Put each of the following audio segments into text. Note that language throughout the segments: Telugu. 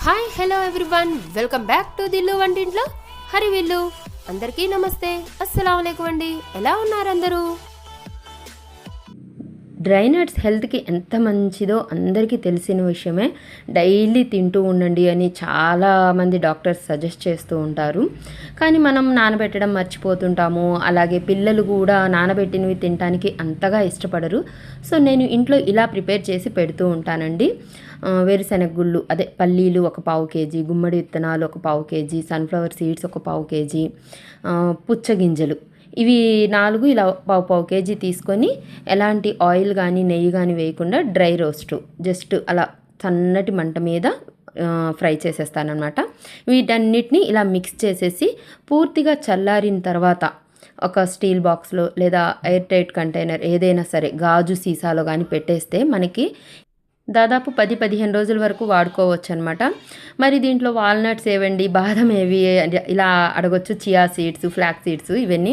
Hi hello everyone welcome back to Dillu వంటింట్లో. హరి విల్లు. అందరికీ నమస్తే. అస్సలం అండి. ఎలా ఉన్నారు అందరూ? డ్రై నట్స్ హెల్త్కి ఎంత మంచిదో అందరికీ తెలిసిన విషయమే డైలీ తింటూ ఉండండి అని చాలామంది డాక్టర్స్ సజెస్ట్ చేస్తూ ఉంటారు. కానీ మనం నానబెట్టడం మర్చిపోతుంటాము. అలాగే పిల్లలు కూడా నానబెట్టినవి తినడానికి అంతగా ఇష్టపడరు. సో నేను ఇంట్లో ఇలా ప్రిపేర్ చేసి పెడుతూ ఉంటానండి. వేరుశనగ వేరుశెనగ గుళ్ళు అదే పల్లీలు ఒక పావు కేజీ గుమ్మడి విత్తనాలు ఒక పావు కేజీ సన్ఫ్లవర్ సీడ్స్ ఒక పావు కేజీ పుచ్చగింజలు. ఇవి నాలుగు ఇలా పావు పావు కేజీ తీసుకొని ఎలాంటి ఆయిల్ కానీ నెయ్యి కానీ వేయకుండా డ్రై రోస్ట్ జస్ట్ అలా సన్నటి మంట మీద ఫ్రై చేసేస్తానమాట వీటన్నిటిని ఇలా మిక్స్ చేసేసి పూర్తిగా చల్లారిన తర్వాత ఒక స్టీల్ బాక్స్లో లేదా ఎయిర్ టైట్ కంటైనర్ ఏదైనా సరే గాజు సీసాలో కానీ పెట్టేస్తే మనకి దాదాపు పది పదిహేను రోజుల వరకు వాడుకోవచ్చు అనమాట మరి దీంట్లో వాల్నట్స్ ఏవండి బాదం ఏవి ఇలా అడగొచ్చు చియా సీడ్స్ ఫ్లాక్ సీడ్స్ ఇవన్నీ.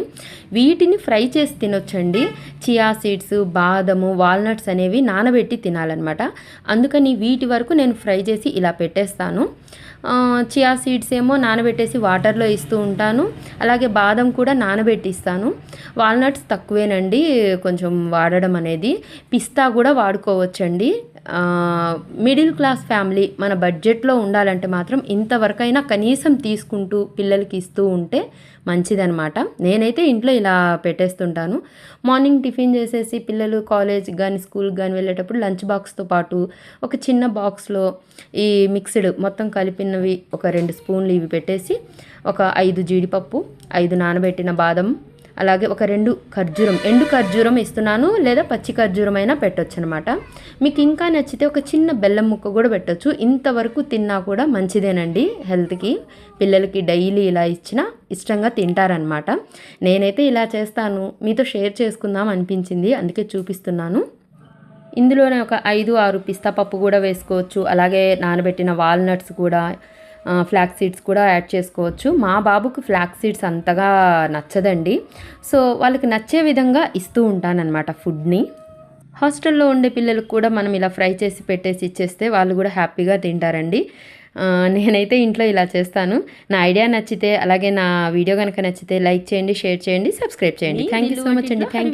వీటిని ఫ్రై చేసి తినొచ్చండి. చియా సీడ్స్ బాదము వాల్నట్స్ అనేవి నానబెట్టి తినాలన్నమాట. అందుకని వీటి వరకు నేను ఫ్రై చేసి ఇలా పెట్టేస్తాను. చియా సీడ్స్ ఏమో నానబెట్టేసి వాటర్లో ఇస్తూ ఉంటాను. అలాగే బాదం కూడా నానబెట్టిస్తాను వాల్నట్స్ తక్కువేనండి కొంచెం వాడడం అనేది. పిస్తా కూడా వాడుకోవచ్చండి. మిడిల్ క్లాస్ ఫ్యామిలీ మన బడ్జెట్లో ఉండాలంటే మాత్రం ఇంతవరకైనా కనీసం తీసుకుంటూ పిల్లలకి ఇస్తూ ఉంటే మంచిదనమాట నేనైతే ఇంట్లో ఇలా పెట్టేస్తుంటాను. మార్నింగ్ టిఫిన్ చేసేసి పిల్లలు కాలేజ్ కానీ స్కూల్ కానీ వెళ్ళేటప్పుడు లంచ్ బాక్స్తో పాటు ఒక చిన్న బాక్స్లో ఈ మిక్స్డ్ మొత్తం కలిపినవి ఒక రెండు స్పూన్లు ఇవి పెట్టేసి ఒక ఐదు జీడిపప్పు ఐదు నానబెట్టిన బాదం అలాగే ఒక రెండు ఖర్జూరం ఎండు ఖర్జూరం ఇస్తున్నాను లేదా పచ్చి ఖర్జూరం అయినా పెట్టొచ్చు అనమాట మీకు ఇంకా నచ్చితే ఒక చిన్న బెల్లం ముక్క కూడా పెట్టొచ్చు. ఇంతవరకు తిన్నా కూడా మంచిదేనండి హెల్త్కి. పిల్లలకి డైలీ ఇలా ఇచ్చినా ఇష్టంగా తింటారనమాట. నేనైతే ఇలా చేస్తాను. మీతో షేర్ చేసుకుందాం అనిపించింది. అందుకే చూపిస్తున్నాను. ఇందులోనే ఒక ఐదు ఆరు పిస్తా పప్పు కూడా వేసుకోవచ్చు. అలాగే నానబెట్టిన వాల్నట్స్ కూడా. ఫ్లాక్ సీడ్స్ కూడా యాడ్ చేసుకోవచ్చు. మా బాబుకు ఫ్లాక్ సీడ్స్ అంతగా నచ్చదండి. సో వాళ్ళకి నచ్చే విధంగా ఇస్తూ ఉంటానన్నమాట ఫుడ్ని హాస్టల్లో ఉండే పిల్లలకు కూడా మనం ఇలా ఫ్రై చేసి పెట్టేసి ఇచ్చేస్తే వాళ్ళు కూడా హ్యాపీగా తింటారండి. నేనైతే ఇంట్లో ఇలా చేస్తాను. నా ఐడియా నచ్చితే అలాగే నా వీడియో కనుక నచ్చితే లైక్ చేయండి షేర్ చేయండి సబ్స్క్రైబ్ చేయండి. థ్యాంక్ యూ సో మచ్ అండి. Thank you